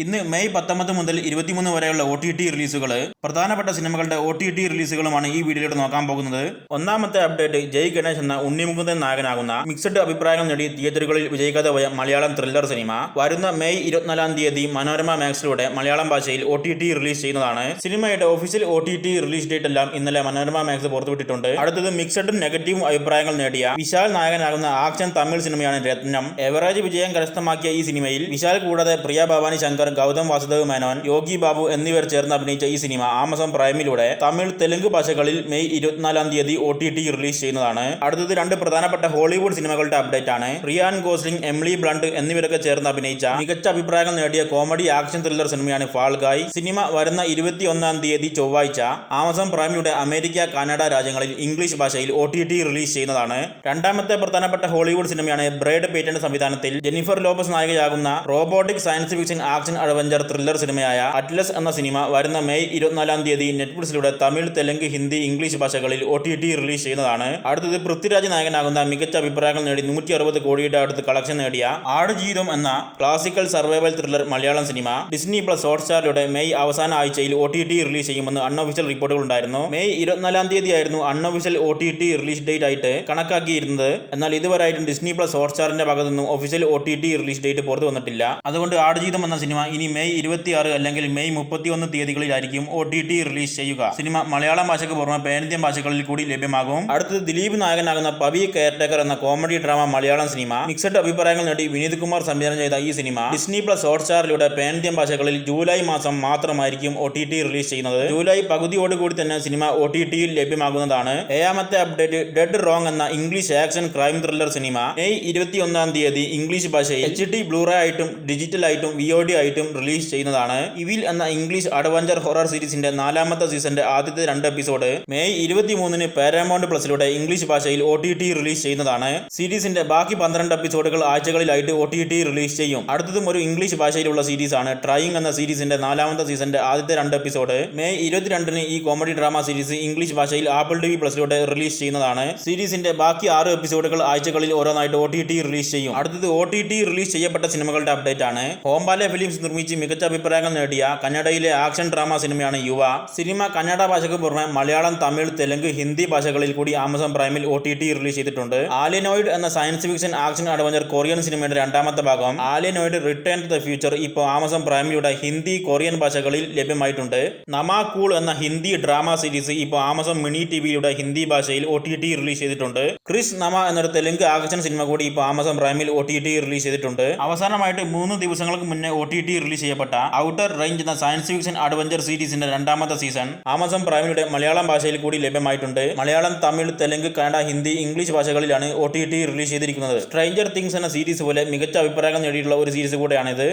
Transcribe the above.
ഇന്ന് മെയ് പത്തൊമ്പത് മുതൽ ഇരുപത്തിമൂന്ന് വരെയുള്ള ഒ ടി ടി റിലീസുകൾ പ്രധാനപ്പെട്ട സിനിമകളുടെ ഒ ടി ടി റിലീസുകളുമാണ് ഈ വീഡിയോയിലൂടെ നോക്കാൻ പോകുന്നത്. ഒന്നാമത്തെ അപ്ഡേറ്റ് ജയ് ഗണേഷ് എന്ന ഉണ്ണിമുകുന്ദൻ നായകനാകുന്ന മിക്സഡ് അഭിപ്രായങ്ങൾ നേടി തിയേറ്ററുകളിൽ വിജയിക്കാതെ പോയ മലയാളം ത്രില്ലർ സിനിമ വരുന്ന മെയ് ഇരുപത്തിനാലാം തീയതി മനോരമ മാക്സിലൂടെ മലയാളം ഭാഷയിൽ ഒ ടി ടി റിലീസ് ചെയ്യുന്നതാണ്. സിനിമയുടെ official O T T release date എല്ലാം ഇന്നലെ മനോരമ മാക്സ് പുറത്തുവിട്ടിട്ടുണ്ട്. അടുത്തത് മിക്സഡും നെഗറ്റീവും അഭിപ്രായങ്ങൾ നേടിയ വിശാൽ നായകനാകുന്ന ആക്ഷൻ തമിഴ് സിനിമയാണ് രത്നം. എവറേജ് വിജയം കരസ്ഥമാക്കിയ ഈ സിനിമയിൽ വിശാൽ കൂടാതെ പ്രിയ ഭവാനി ശങ്കർ ഗൗതം വാസുദേവ് മേനോൻ യോഗി ബാബു എന്നിവർ ചേർന്ന് അഭിനയിച്ച ഈ സിനിമ ആമസോൺ പ്രൈമിലൂടെ തമിഴ് തെലുങ്ക് ഭാഷകളിൽ മെയ് ഇരുപത്തിനാലാം തീയതി ഒ ടി ടി റിലീസ് ചെയ്യുന്നതാണ്. അടുത്തത് രണ്ട് പ്രധാനപ്പെട്ട ഹോളിവുഡ് സിനിമകളുടെ അപ്ഡേറ്റ് ആണ് റിയാൻ ഗോസ്ലിംഗ് എംലി ബ്ലണ്ട് എന്നിവരൊക്കെ ചേർന്ന് അഭിനയിച്ച മികച്ച അഭിപ്രായങ്ങൾ നേടിയ കോമഡി ആക്ഷൻ ത്രില്ലർ സിനിമയാണ് ഫാൾഗായ് സിനിമ വരുന്ന ഇരുപത്തി ഒന്നാം തീയതി ചൊവ്വാഴ്ച ആമസോൺ പ്രൈമിലൂടെ അമേരിക്ക കാനഡ രാജ്യങ്ങളിൽ ഇംഗ്ലീഷ് ഭാഷയിൽ ഒ ടി ടി റിലീസ് ചെയ്യുന്നതാണ്. രണ്ടാമത്തെ പ്രധാനപ്പെട്ട ഹോളിവുഡ് സിനിമയാണ് ബ്രേഡ് പേറ്റന്റ് സംവിധാനത്തിൽ Jennifer Lopez നായികയാകുന്ന robotic science fiction action adventure thriller സിനിമയായ Atlas എന്ന സിനിമ വരുന്ന മെയ് ഇരുപത്തിനാലാം തീയതി നെറ്റ്ഫ്ലിക്സിലൂടെ തമിഴ് തെലുങ്ക് ഹിന്ദി ഇംഗ്ലീഷ് ഭാഷകളിൽ ഒ ടി ടി റിലീസ് ചെയ്യുന്നതാണ്. അടുത്തത് പൃഥ്വിരാജ് നായകനാകുന്ന മികച്ച അഭിപ്രായങ്ങൾ നേടി നൂറ്റി അറുപത് കോടിയുടെ അടുത്ത് കളക്ഷൻ നേടിയ ആടുജീവിതം എന്ന classical survival thriller Malayalam cinema Disney plus ഹോട്ട്സ്റ്റാറിലൂടെ മെയ് അവസാന ആഴ്ചയിൽ ഒ ടി ടി റിലീസ് ചെയ്യുമെന്ന് അൺഒഫീഷ്യൽ റിപ്പോർട്ടുകൾ ഉണ്ടായിരുന്നു. മെയ് ഇരുപത്തിനാലാം തീയതി ആയിരുന്നു unofficial O T T release date ആയിട്ട് കണക്കാക്കിയിരുന്നത്. എന്നാൽ ഇതുവരെയായിട്ടും ഡിസ്നി പ്ലസ് ഹോട്ട്സ്റ്റാറിന്റെ ഭാഗത്തു നിന്നും official O T T release date പുറത്തു വന്നിട്ടില്ല. അതുകൊണ്ട് ആടുജീവിതം എന്ന സിനിമ ഇനി മെയ് ഇരുപത്തിയാറ് അല്ലെങ്കിൽ മെയ് മുപ്പത്തിയൊന്ന് തീയതികളിലായിരിക്കും ഒ ടി ടി റിലീസ് ചെയ്യുക. സിനിമ മലയാളം ഭാഷയ്ക്ക് പുറമെ പാനിന്ത്യൻ ഭാഷകളിൽ കൂടി ലഭ്യമാകും. അടുത്തത് ദിലീപ് നായകനാകുന്ന പവി കെയർടേക്കർ എന്ന comedy drama Malayalam cinema. Mixed അഭിപ്രായങ്ങൾ നേടി വിനീത് കുമാർ സംവിധാനം ചെയ്ത ഈ സിനിമ. ഡിസ്നി പ്ലസ് ഹോട്ട്സ്റ്റാറിലൂടെ പാനിന്ത്യൻ ഭാഷകളിൽ ജൂലൈ മാസം മാത്രമായിരിക്കും ഒ ടി ടി റിലീസ് ചെയ്യുന്നത്. ജൂലൈ പകുതിയോടുകൂടി തന്നെ സിനിമ ഒ ടി ടിയിൽ ലഭ്യമാകുന്നതാണ്. ഏഴാമത്തെ അപ്ഡേറ്റ് ഡെഡ് റോങ് എന്ന English action crime thriller cinema. May ഇരുപത്തിയൊന്നാം തീയതി ഇംഗ്ലീഷ് ഭാഷയിൽ എച്ച് ഡി ബ്ലൂറേ ആയിട്ടും ഡിജിറ്റൽ ആയിട്ടും വി ഒ ഡി ആയിട്ടും റിലീസ് ചെയ്യുന്നതാണ്. ഇവിൽ എന്ന ഇംഗ്ലീഷ് അഡ്വഞ്ചർ ഹൊറർ സീരീസിന്റെ നാലാമത്തെ സീസന്റെ ആദ്യത്തെ രണ്ട് എപ്പിസോഡ് മെയ് ഇരുപത്തിമൂന്നിന് പാരാമൗണ്ട് പ്ലസിലൂടെ ഇംഗ്ലീഷ് ഭാഷയിൽ ഒ ടി ടി റിലീസ് ചെയ്യുന്നതാണ്. സീരീസിന്റെ ബാക്കി പന്ത്രണ്ട് എപ്പിസോഡുകൾ ആഴ്ചകളിലായിട്ട് ഒ ടി ടി റിലീസ് ചെയ്യും. അടുത്തതും ഒരു ഇംഗ്ലീഷ് ഭാഷയിലുള്ള സീരീസ് ആണ് ട്രൈയിങ് എന്ന സീരീസിന്റെ നാലാമത്തെ സീസന്റെ ആദ്യത്തെ രണ്ട് എപ്പിസോഡ്. മെയ് ഇരുപത്തിരണ്ടിന് ഈ കോമഡി ഡ്രാമ സീരീസ് ഇംഗ്ലീഷ് ഭാഷയിൽ ആപ്പിൾ ടി വി പ്ലസിലൂടെ റിലീസ് ചെയ്യുന്നതാണ്. സീരീസിന്റെ ബാക്കി ആറ് എപ്പിസോഡുകൾ ആഴ്ചകളിൽ ഓരോന്നായിട്ട് ഒ ടി ടി റിലീസ് ചെയ്യും. അടുത്തത് ഒ ടി ടി റിലീസ് ചെയ്യപ്പെട്ട സിനിമകളുടെ അപ്ഡേറ്റ് ആണ് ഹോംബാലെ ഫിലിംസ് നിർമ്മിച്ച് മികച്ച അഭിപ്രായങ്ങൾ നേടിയ കന്നഡയിലെ ആക്ഷൻ ഡ്രാമ സിനിമയാണ് യുവ. സിനിമ കന്നഡ ഭാഷയ്ക്ക് പുറമെ മലയാളം തമിഴ് തെലുങ്ക് ഹിന്ദി ഭാഷകളിൽ കൂടി ആമസോൺ പ്രൈമിൽ ഒ റിലീസ് ചെയ്തിട്ടുണ്ട്. ആലിനോയിഡ് എന്ന science fiction action adventure Korean സിനിമയുടെ രണ്ടാമത്തെ ഭാഗം. Alienoid return to the future ഇപ്പോൾ ആമസോൺ പ്രൈമിലൂടെ ഹിന്ദി കൊറിയൻ ഭാഷകളിൽ ലഭ്യമായിട്ടുണ്ട്. നമാ കൂൾ എന്ന ഹിന്ദി ഡ്രാമ സീരീസ് ഇപ്പോൾ ആമസോൺ മിനി ടിവിയുടെ ഹിന്ദി ഭാഷയിൽ ഒ റിലീസ് ചെയ്തിട്ടുണ്ട്. ക്രിസ് നമ എന്നൊരു തെലുങ്ക് ആക്ഷൻ സിനിമ കൂടി ഇപ്പോൾ ആമസോൺ പ്രൈമിൽ ഒ റിലീസ് ചെയ്തിട്ടുണ്ട്. അവസാനമായിട്ട് മൂന്ന് ദിവസങ്ങൾക്ക് മുന്നേ ഒ ടി ടി റിലീസ് ചെയ്യപ്പെട്ട ഔട്ടർ റേഞ്ച് എന്ന സയൻസ് ഫിക്ഷൻ അഡ്വഞ്ചർ സീരീസിന്റെ രണ്ടാമത്തെ സീസൺ ആമസോൺ പ്രൈമിലൂടെ മലയാളം ഭാഷയിൽ കൂടി ലഭ്യമായിട്ടുണ്ട്. മലയാളം തമിഴ് തെലുങ്ക് കന്നഡ ഹിന്ദി ഇംഗ്ലീഷ് ഭാഷകളിലാണ് ഒ ടി ടി റിലീസ് ചെയ്തിരിക്കുന്നത്. സ്ട്രേഞ്ചർ തിങ്സ് എന്ന സീരീസ് പോലെ മികച്ച അഭിപ്രായം നേടിയിട്ടുള്ള ഒരു സീരീസ് കൂടെയാണിത്.